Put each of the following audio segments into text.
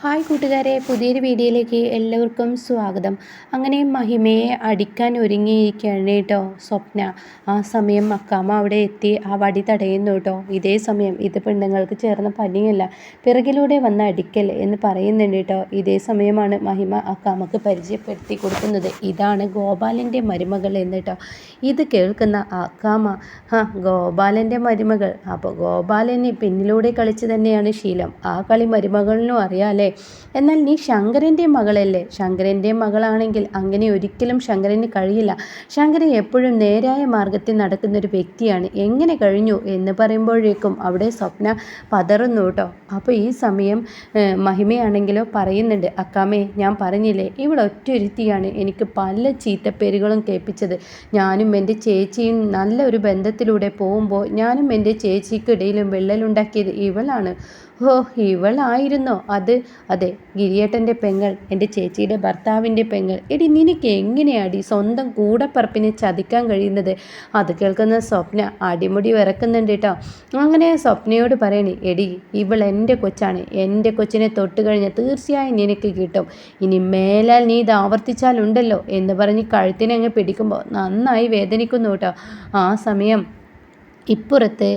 Hi കൂട്ടുകാരെ പുതിയൊരു വീഡിയോയിലേക്ക് എല്ലാവർക്കും സ്വാഗതം. അങ്ങനെ മഹിമയെ അടിക്കാൻ ഒരുങ്ങിയിരിക്കുകയാണ് കേട്ടോ സ്വപ്ന. ആ സമയം അക്കാമ അവിടെ എത്തി ആ വടി തടയുന്നു കേട്ടോ. ഇതേ സമയം ഇത് പെണ്ണുങ്ങൾക്ക് ചേർന്ന പനിയല്ല പിറകിലൂടെ വന്ന അടിക്കൽ എന്ന് പറയുന്നുണ്ട് കേട്ടോ. ഇതേ സമയമാണ് മഹിമ അക്കാമക്ക് പരിചയപ്പെടുത്തി കൊടുക്കുന്നത്. ഇതാണ് ഗോപാലന്റെ മരുമകൾ എന്ന് കേട്ടോ. ഇത് കേൾക്കുന്ന അക്കാമ ഹാ ഗോപാലന്റെ മരുമകൾ. അപ്പോൾ ഗോപാലന് പിന്നിലൂടെ കളിച്ച് തന്നെയാണ് ശീലം. ആ കളി മരുമകളിനും അറിയാമല്ലേ എന്നാൽ നീ ശങ്കരന്റെ മകളല്ലേ? ശങ്കരന്റെ മകളാണെങ്കിൽ അങ്ങനെ ഒരിക്കലും ശങ്കരന് കഴിയില്ല. ശങ്കരൻ എപ്പോഴും നേരായ മാർഗത്തിൽ നടക്കുന്ന ഒരു വ്യക്തിയാണ്. എങ്ങനെ കഴിഞ്ഞു എന്ന് പറയുമ്പോഴേക്കും അവിടെ സ്വപ്ന പതറുന്നു കേട്ടോ. അപ്പോൾ ഈ സമയം മഹിമയാണെങ്കിലോ പറയുന്നുണ്ട് അക്കാമേ ഞാൻ പറഞ്ഞില്ലേ ഇവിടെ ഒറ്റൊരുത്തിയാണ് എനിക്ക് പല ചീത്തപ്പേരുകളും കേൾപ്പിച്ചത്. ഞാനും എന്റെ ചേച്ചിയും നല്ല ഒരു ബന്ധത്തിലൂടെ പോകുമ്പോൾ ഞാനും എന്റെ ചേച്ചിക്കിടയിലും വിള്ളലുണ്ടാക്കിയത് ഇവളാണ്. ഓ ഇവളായിരുന്നോ? അത് അതെ ഗിരിയേട്ടന്റെ പെങ്ങൾ എന്റെ ചേച്ചിയുടെ ഭർത്താവിന്റെ പെങ്ങൾ. എടി നിനക്ക് എങ്ങനെയാടി സ്വന്തം കൂടപ്പറപ്പിനെ ചതിക്കാൻ കഴിയുന്നത്? അത് കേൾക്കുന്ന സ്വപ്ന അടിമുടി വിറക്കുന്നുണ്ട് കേട്ടോ. അങ്ങനെ സ്വപ്നയോട് പറയണേ എടി ഇവൾ എന്റെ കൊച്ചാണ്. എന്റെ കൊച്ചിനെ തൊട്ട് കഴിഞ്ഞാൽ തീർച്ചയായും നിനക്ക് കിട്ടും. ഇനി മേലാൽ നീ ഇത് ആവർത്തിച്ചാലുണ്ടല്ലോ എന്ന് പറഞ്ഞ് കഴുത്തിനെ അങ്ങ് പിടിക്കുമ്പോൾ നന്നായി വേദനിക്കുന്നു കേട്ടോ. ആ സമയം ഇപ്പുറത്ത്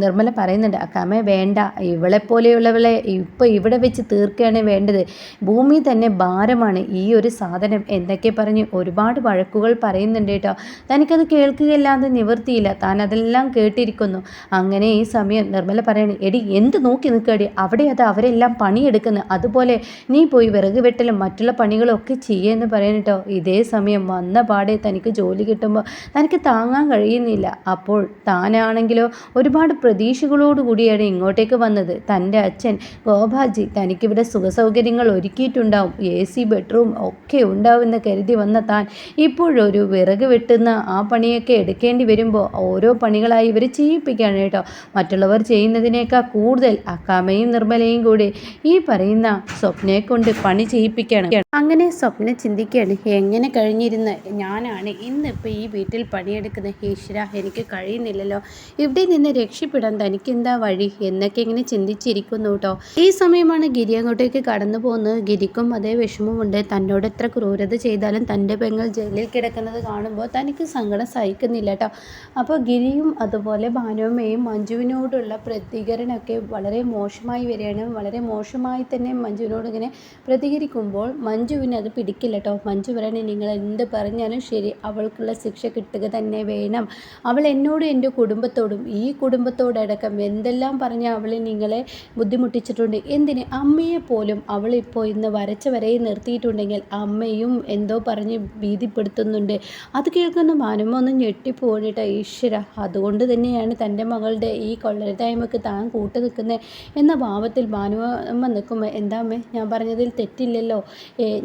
നിർമ്മല പറയുന്നുണ്ട് അക്കാമേ വേണ്ട. ഇവളെപ്പോലെയുള്ളവളെ ഇപ്പോൾ ഇവിടെ വെച്ച് തീർക്കുകയാണ് വേണ്ടത്. ഭൂമി തന്നെ ഭാരമാണ്. ഈ ഒരു സാധനം എന്തൊക്കെ പറഞ്ഞ് ഒരുപാട് വഴക്കുകൾ പറയുന്നുണ്ട് കേട്ടോ. തനിക്കത് കേൾക്കുകയല്ലാതെ നിവർത്തിയില്ല താൻ അതെല്ലാം കേട്ടിരിക്കുന്നു. അങ്ങനെ ഈ സമയം നിർമ്മല പറയണേ എടി എന്ത് നോക്കി നിൽക്കടി അവിടെ അത് അവരെല്ലാം പണിയെടുക്കുന്നു. അതുപോലെ നീ പോയി വിറക് വെട്ടലും മറ്റുള്ള പണികളും ഒക്കെ ചെയ്യുമെന്ന് കേട്ടോ. ഇതേ സമയം വന്ന പാടെ തനിക്ക് ജോലി കിട്ടുമ്പോൾ തനിക്ക് താങ്ങാൻ കഴിയുന്നില്ല. അപ്പോൾ താനാണ് ആണെങ്കിലോ ഒരുപാട് പ്രതീക്ഷകളോടുകൂടിയാണ് ഇങ്ങോട്ടേക്ക് വന്നത്. തന്റെ അച്ഛൻ ഗോപാജി തനിക്കിവിടെ സുഖസൗകര്യങ്ങൾ ഒരുക്കിയിട്ടുണ്ടാവും. എ സി ബെഡ്റൂം ഒക്കെ ഉണ്ടാവുമെന്ന് കരുതി വന്ന താൻ ഇപ്പോഴൊരു വിറക് വെട്ടുന്ന ആ പണിയൊക്കെ എടുക്കേണ്ടി വരുമ്പോൾ ഓരോ പണികളായി ഇവർ ചെയ്യിപ്പിക്കുകയാണ് കേട്ടോ. മറ്റുള്ളവർ ചെയ്യുന്നതിനേക്കാൾ കൂടുതൽ അക്കാമയും നിർമ്മലയും കൂടി ഈ പറയുന്ന സ്വപ്നയെ കൊണ്ട് പണി ചെയ്യിപ്പിക്കുകയാണ്. അങ്ങനെ സ്വപ്ന ചിന്തിക്കുകയാണ് എങ്ങനെ കഴിഞ്ഞിരുന്ന? ഞാനാണ് ഇന്നിപ്പോൾ ഈ വീട്ടിൽ പണിയെടുക്കുന്ന ഈശ്വര എനിക്ക് കഴിയുന്നില്ലല്ലോ. ഇവിടെ നിന്ന് രക്ഷപ്പെടാൻ തനിക്കെന്താ വഴി? എന്നൊക്കെ ഇങ്ങനെ ചിന്തിച്ചിരിക്കുന്നു കേട്ടോ. ഈ സമയമാണ് ഗിരി അങ്ങോട്ടേക്ക് കടന്നു പോകുന്നത്. ഗിരിക്കും അതേ വിഷമമുണ്ട്. തന്നോട് എത്ര ക്രൂരത ചെയ്താലും തന്റെ പെങ്ങൾ ജയിലിൽ കിടക്കുന്നത് കാണുമ്പോൾ തനിക്ക് സങ്കടം സഹിക്കുന്നില്ല കേട്ടോ. അപ്പോൾ ഗിരിയും അതുപോലെ ഭാനുവമ്മയും മഞ്ജുവിനോടുള്ള പ്രതികരണമൊക്കെ വളരെ മോശമായി വരികയാണ്. വളരെ മോശമായി തന്നെ മഞ്ജുവിനോട് ഇങ്ങനെ പ്രതികരിക്കുമ്പോൾ മഞ്ജുവിന് അത് പിടിക്കില്ല കേട്ടോ. മഞ്ജു പറയണേ നിങ്ങൾ എന്ത് പറഞ്ഞാലും ശരി അവൾക്കുള്ള ശിക്ഷ കിട്ടുക തന്നെ വേണം. അവൾ എന്നോട് എന്റെ കുടുംബത്തോടും കുടുംബത്തോടും ഈ കുടുംബത്തോടടക്കം എന്തെല്ലാം പറഞ്ഞ് അവൾ നിങ്ങളെ ബുദ്ധിമുട്ടിച്ചിട്ടുണ്ട് എന്തിന് അമ്മയെ പോലും അവളിപ്പോൾ ഇന്ന് വരച്ച വരെയും നിർത്തിയിട്ടുണ്ടെങ്കിൽ അമ്മയും എന്തോ പറഞ്ഞ് ഭീതിപ്പെടുത്തുന്നുണ്ട്. അത് കേൾക്കുന്ന മാനമ്മ ഒന്ന് ഞെട്ടിപ്പോണിട്ട ഈശ്വര അതുകൊണ്ട് തന്നെയാണ് തന്റെ മകളുടെ ഈ കൊള്ളരുതായ്മക്ക് താൻ കൂട്ടു നിൽക്കുന്നത് എന്ന ഭാവത്തിൽ മാനുവമ്മ നിൽക്കുമ്പോൾ എന്താ അമ്മേ ഞാൻ പറഞ്ഞതിൽ തെറ്റില്ലല്ലോ.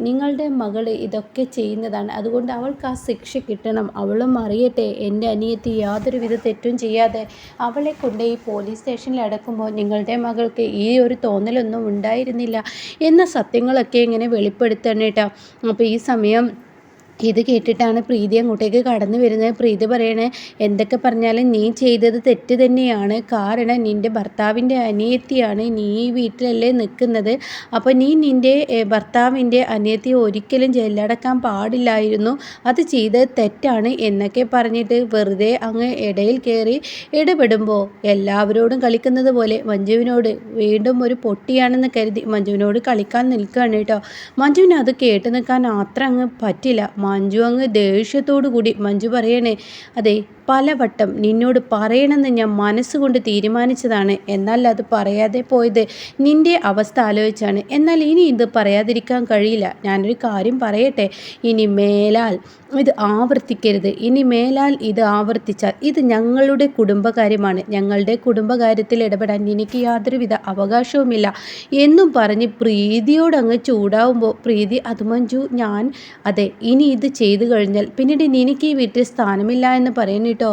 നിങ്ങളുടെ മകൾ ഇതൊക്കെ ചെയ്യുന്നതാണ്. അതുകൊണ്ട് അവൾക്ക് ആ ശിക്ഷ കിട്ടണം. അവളും അറിയട്ടെ എന്റെ അനിയത്തി യാതൊരു വിധ തെറ്റും ചെയ്യാൻ ചെയ്യാതെ അവളെ കൊണ്ട് ഈ പോലീസ് സ്റ്റേഷനിൽ അടക്കുമ്പോൾ നിങ്ങളുടെ മകൾക്ക് ഈ ഒരു തോന്നലൊന്നും ഉണ്ടായിരുന്നില്ല എന്ന സത്യങ്ങളൊക്കെ ഇങ്ങനെ വെളിപ്പെടുത്തണേട്ടാ. അപ്പോൾ ഈ സമയം ഇത് കേട്ടിട്ടാണ് പ്രീതി അങ്ങോട്ടേക്ക് കടന്നു വരുന്നത്. പ്രീതി പറയണേ എന്തൊക്കെ പറഞ്ഞാലും നീ ചെയ്തത് തെറ്റ് തന്നെയാണ്. കാരണം നിന്റെ ഭർത്താവിന്റെ അനിയത്തിയാണ് നീ ഈ വീട്ടിലല്ലേ നിൽക്കുന്നത്. അപ്പോൾ നീ നിന്റെ ഭർത്താവിന്റെ അനിയത്തിയെ ഒരിക്കലും ജയിലടക്കാൻ പാടില്ലായിരുന്നു. അത് ചെയ്തത് തെറ്റാണ് എന്നൊക്കെ പറഞ്ഞിട്ട് വെറുതെ അങ്ങ് ഇടയിൽ കയറി ഇടപെടുമ്പോൾ എല്ലാവരോടും കളിക്കുന്നത് പോലെ മഞ്ജുവിനോട് വീണ്ടും ഒരു പൊട്ടിയാണെന്ന് കരുതി മഞ്ജുവിനോട് കളിക്കാൻ നിൽക്കുകയാണ് കേട്ടോ. മഞ്ജുവിന് അത് കേട്ട് നിൽക്കാൻ അത്ര അങ്ങ് പറ്റില്ല. മഞ്ജു അങ്ങ് ദേഷ്യത്തോടു കൂടി മഞ്ജു പറയണേ അതെ പലവട്ടം നിന്നോട് പറയണമെന്ന് ഞാൻ മനസ്സുകൊണ്ട് തീരുമാനിച്ചതാണ്. എന്നാൽ അത് പറയാതെ പോയത് നിന്റെ അവസ്ഥ ആലോചിച്ചാണ്. എന്നാൽ ഇനി ഇത് പറയാതിരിക്കാൻ കഴിയില്ല. ഞാനൊരു കാര്യം പറയട്ടെ? ഇനി മേലാൽ ഇത് ആവർത്തിക്കരുത്. ഇനി മേലാൽ ഇത് ആവർത്തിച്ചാൽ ഇത് ഞങ്ങളുടെ കുടുംബകാര്യമാണ്. ഞങ്ങളുടെ കുടുംബകാര്യത്തിൽ ഇടപെടാൻ എനിക്ക് യാതൊരുവിധ അവകാശവുമില്ല. എന്നും പറഞ്ഞ് പ്രീതിയോട് അങ്ങ് ചൂടാവുമ്പോൾ പ്രീതി അത് മഞ്ജു ഞാൻ അതെ ഇനി ഇത് ചെയ്തു കഴിഞ്ഞാൽ പിന്നീട് എനിക്ക് ഈ വീട്ടിൽ സ്ഥാനമില്ല എന്ന് പറയുന്നിട്ട് കേട്ടോ.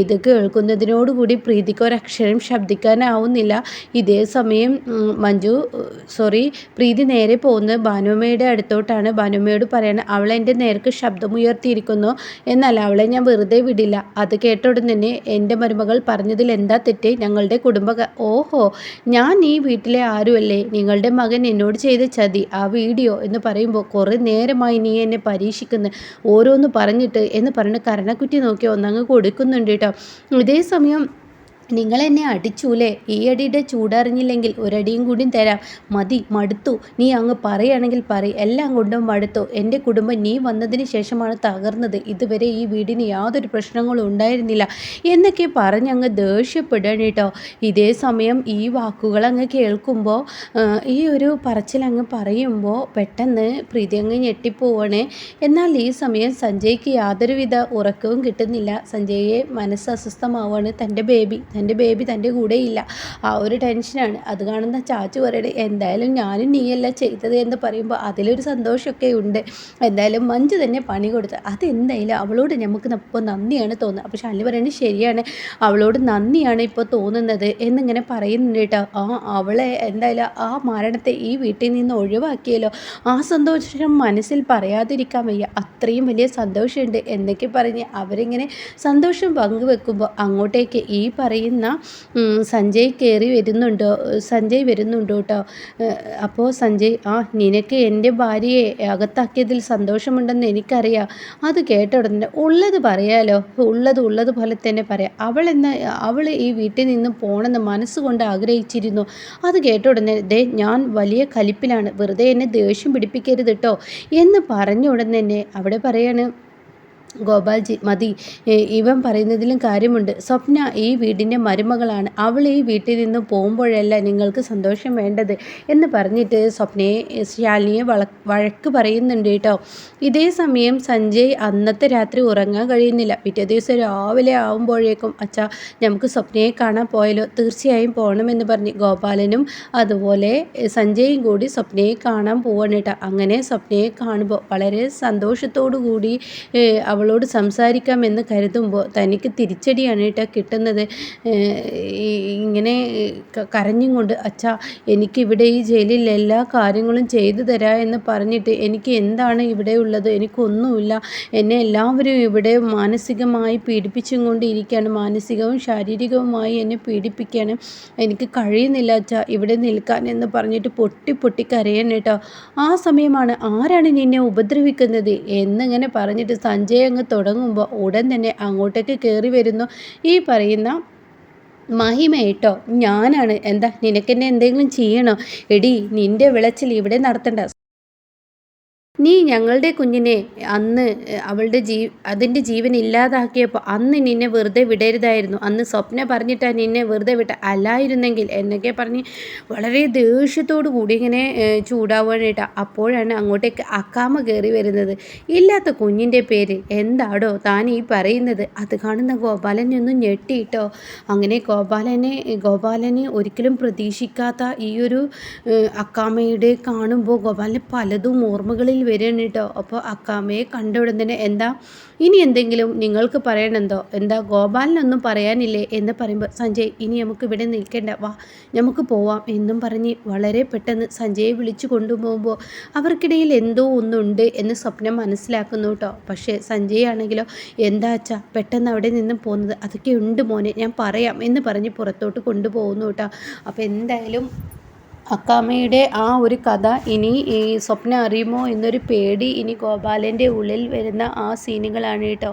ഇത് കേൾക്കുന്നതിനോടുകൂടി പ്രീതിക്ക് ഒരക്ഷരം ശബ്ദിക്കാനാവുന്നില്ല. ഇതേ സമയം മഞ്ജു സോറി പ്രീതി നേരെ പോകുന്നത് ഭാനുമ്മയുടെ അടുത്തോട്ടാണ്. ഭാനുമ്മയോട് പറയണത് അവൾ എന്റെ നേർക്ക് ശബ്ദമുയർത്തിയിരിക്കുന്നു. എന്നല്ല അവളെ ഞാൻ വെറുതെ വിടില്ല. അത് കേട്ട തന്നെ എന്റെ മരുമകൾ പറഞ്ഞതിൽ എന്താ തെറ്റ്? ഞങ്ങളുടെ കുടുംബ ഓഹോ ഞാൻ ഈ വീട്ടിലെ ആരുമല്ലേ? നിങ്ങളുടെ മകൻ എന്നോട് ചെയ്ത ചതി ആ വീഡിയോ എന്ന് പറയുമ്പോൾ കുറേ നേരമായി നീ എന്നെ പരീക്ഷിക്കുന്നു. ഓരോന്ന് പറഞ്ഞിട്ട് എന്ന് പറഞ്ഞ് കരണക്കുറ്റി നോക്കി ഒന്നങ്ങ് കൊടുക്കുന്നുണ്ട് കേട്ടോ. ഇതേ സമയം നിങ്ങൾ എന്നെ അടിച്ചൂലേ? ഈ അടിയുടെ ചൂടറിഞ്ഞില്ലെങ്കിൽ ഒരടിയും കൂടി തരാം. മതി മടുത്തു. നീ അങ്ങ് പറയുകയാണെങ്കിൽ പറ എല്ലാം കൊണ്ടും മടുത്തു. എന്റെ കുടുംബം നീ വന്നതിന് ശേഷമാണ് തകർന്നത്. ഇതുവരെ ഈ വീടിന് യാതൊരു പ്രശ്നങ്ങളും ഉണ്ടായിരുന്നില്ല. എന്നൊക്കെ പറഞ്ഞ് അങ്ങ് ദേഷ്യപ്പെടുകയാണ് കേട്ടോ. ഇതേ സമയം ഈ വാക്കുകൾ അങ്ങ് കേൾക്കുമ്പോൾ ഈ ഒരു പറച്ചിൽ അങ്ങ് പറയുമ്പോൾ പെട്ടെന്ന് പ്രീതി അങ്ങ് ഞെട്ടിപ്പോവാണ്. എന്നാൽ ഈ സമയം സഞ്ജയ്ക്ക് യാതൊരുവിധ ഉറക്കവും കിട്ടുന്നില്ല. സഞ്ജയെ മനസ്സ് അസ്വസ്ഥമാവാണ് തന്റെ ബേബി. തന്റെ ബേബി തന്റെ കൂടെ ഇല്ല ആ ഒരു ടെൻഷനാണ്. അത് കാണുന്ന ചാച്ചു പറയണേ എന്തായാലും ഞാനും നീയല്ല ചെയ്തത് എന്ന് പറയുമ്പോൾ അതിലൊരു സന്തോഷമൊക്കെ ഉണ്ട്. എന്തായാലും മഞ്ജു തന്നെ പണി കൊടുത്ത് അതെന്തായാലും അവളോട് നമുക്ക് ഇപ്പോൾ നന്ദിയാണ് തോന്നുന്നത്. അപ്പോൾ ഷാനി പറയുന്നത് ശരിയാണ് അവളോട് നന്ദിയാണ് ഇപ്പോൾ തോന്നുന്നത് എന്നിങ്ങനെ പറയുന്നുണ്ട് കേട്ടോ. ആ അവളെ എന്തായാലും ആ മരണത്തെ ഈ വീട്ടിൽ നിന്ന് ഒഴിവാക്കിയല്ലോ. ആ സന്തോഷം മനസ്സിൽ പറയാതിരിക്കാൻ വയ്യ. അത്രയും വലിയ സന്തോഷമുണ്ട് എന്നൊക്കെ പറഞ്ഞ് അവരിങ്ങനെ സന്തോഷം പങ്കുവെക്കുമ്പോൾ അങ്ങോട്ടേക്ക് ഈ പറയുന്ന പറയുന്ന സഞ്ജയ് കയറി വരുന്നുണ്ടോ. സഞ്ജയ് വരുന്നുണ്ടോ കേട്ടോ. അപ്പോൾ സഞ്ജയ് ആ നിനക്ക് എന്റെ ഭാര്യയെ അകത്താക്കിയതിൽ സന്തോഷമുണ്ടെന്ന് എനിക്കറിയാം. അത് കേട്ട ഉടനെ ഉള്ളത് പറയാലോ? ഉള്ളത് ഉള്ളത് പോലെ തന്നെ പറയാം. അവൾ എന്ന അവൾ ഈ വീട്ടിൽ നിന്ന് പോകണമെന്ന് മനസ്സുകൊണ്ട് ആഗ്രഹിച്ചിരുന്നു. അത് കേട്ട ഉടനെ ദേ ഞാൻ വലിയ കലിപ്പിലാണ്. വെറുതെ എന്നെ ദേഷ്യം പിടിപ്പിക്കരുത് കേട്ടോ എന്ന് പറഞ്ഞ ഉടനെ തന്നെ അവിടെ പറയാണ് ഗോപാൽജി മതി. ഇവൻ പറയുന്നതിലും കാര്യമുണ്ട്. സ്വപ്ന ഈ വീടിന്റെ മരുമകളാണ്. അവൾ ഈ വീട്ടിൽ നിന്ന് പോകുമ്പോഴല്ല നിങ്ങൾക്ക് സന്തോഷം വേണ്ടത് എന്ന് പറഞ്ഞിട്ട് സ്വപ്നയെ ശാലിനിയെ വള വഴക്ക് പറയുന്നുണ്ട് കേട്ടോ. ഇതേ സമയം സഞ്ജയ് അന്നത്തെ രാത്രി ഉറങ്ങാൻ കഴിയുന്നില്ല. പിറ്റേ ദിവസം രാവിലെ ആവുമ്പോഴേക്കും അച്ഛാ നമുക്ക് സ്വപ്നയെ കാണാൻ പോയാലോ? തീർച്ചയായും പോകണമെന്ന് പറഞ്ഞ് ഗോപാലനും അതുപോലെ സഞ്ജയും കൂടി സ്വപ്നയെ കാണാൻ പോവാണ് കേട്ടോ. അങ്ങനെ സ്വപ്നയെ കാണുമ്പോൾ വളരെ സന്തോഷത്തോടു കൂടി അവളോട് സംസാരിക്കാമെന്ന് കരുതുമ്പോൾ തനിക്ക് തിരിച്ചടിയാണ് കേട്ടോ കിട്ടുന്നത്. ഇങ്ങനെ കരഞ്ഞും കൊണ്ട് അച്ഛാ എനിക്കിവിടെ ഈ ജയിലിൽ എല്ലാ കാര്യങ്ങളും ചെയ്തു തരാ എന്ന് പറഞ്ഞിട്ട് എനിക്ക് എന്താണ് ഇവിടെ ഉള്ളത്? എനിക്കൊന്നുമില്ല. എന്നെ എല്ലാവരും ഇവിടെ മാനസികമായി പീഡിപ്പിച്ചും കൊണ്ടിരിക്കുകയാണ് മാനസികവും ശാരീരികവുമായി എന്നെ പീഡിപ്പിക്കുകയാണ്. എനിക്ക് കഴിയുന്നില്ല അച്ഛാ ഇവിടെ നിൽക്കാൻ എന്ന് പറഞ്ഞിട്ട് പൊട്ടി പൊട്ടി കരയാൻ കേട്ടോ. ആ സമയമാണ് ആരാണ് നിന്നെ ഉപദ്രവിക്കുന്നത്? എന്നിങ്ങനെ പറഞ്ഞിട്ട് സഞ്ജയ് അങ്ങ് തുടങ്ങുമ്പോൾ ഉടൻ തന്നെ അങ്ങോട്ടേക്ക് കയറി വരുന്നു. ഈ പറയുന്ന മഹിമേട്ടോ ഞാനാണ്. എന്താ നിനക്കെന്നെ എന്തെങ്കിലും ചെയ്യണോ? എടി നിന്റെ വിളച്ചിൽ ഇവിടെ നടത്തണ്ട. നീ ഞങ്ങളുടെ കുഞ്ഞിനെ അന്ന് അവളുടെ ജീ അതിന്റെ ജീവൻ ഇല്ലാതാക്കിയപ്പോൾ അന്ന് നിന്നെ വെറുതെ വിടരുതായിരുന്നു. അന്ന് സ്വപ്ന പറഞ്ഞിട്ടാണ് നിന്നെ വെറുതെ വിട്ട അല്ലായിരുന്നെങ്കിൽ എന്നൊക്കെ പറഞ്ഞ് വളരെ ദേഷ്യത്തോടു കൂടി ഇങ്ങനെ ചൂടാവാനായിട്ട് അപ്പോഴാണ് അങ്ങോട്ടേക്ക് അക്കാമ കയറി വരുന്നത്. ഇല്ലാത്ത കുഞ്ഞിന്റെ പേര് എന്താടോ താൻ ഈ പറയുന്നത്? അത് കാണുന്ന ഗോപാലനെ ഒന്ന് ഞെട്ടിയിട്ടോ അങ്ങനെ ഗോപാലനെ ഗോപാലനെ ഒരിക്കലും പ്രതീക്ഷിക്കാത്ത ഈ ഒരു അക്കാമയുടെ കാണുമ്പോൾ ഗോപാലന് പലതും ഓർമ്മകളിൽ വരികയാണ് കേട്ടോ അപ്പോൾ അക്കാമയെ കണ്ട എന്താ? ഇനി എന്തെങ്കിലും നിങ്ങൾക്ക് പറയണമെന്തോ എന്താ? ഗോപാലിനൊന്നും പറയാനില്ലേ? എന്ന് പറയുമ്പോൾ സഞ്ജയ് ഇനി നമുക്ക് ഇവിടെ നിൽക്കേണ്ട. വാ നമുക്ക് പോവാം എന്നും പറഞ്ഞ് വളരെ പെട്ടെന്ന് സഞ്ജയെ വിളിച്ചു കൊണ്ടുപോകുമ്പോൾ അവർക്കിടയിൽ എന്തോ ഒന്നുണ്ട് എന്ന് സ്വപ്നം മനസ്സിലാക്കുന്നു കേട്ടോ പക്ഷേ സഞ്ജയ് ആണെങ്കിലോ? എന്താ അച്ഛാ പെട്ടെന്ന് അവിടെ നിന്നും പോകുന്നത് അതൊക്കെ ഉണ്ട് മോനെ ഞാൻ പറയാം എന്ന് പറഞ്ഞ് പുറത്തോട്ട് കൊണ്ടുപോകുന്നു കേട്ടോ അപ്പോൾ എന്തായാലും അക്കാമയുടെ ആ ഒരു കഥ ഇനി ഈ സ്വപ്ന അറിയുമോ എന്നൊരു പേടി ഇനി ഗോപാലന്റെ ഉള്ളിൽ വരുന്ന ആ സീനുകളാണ് കേട്ടോ.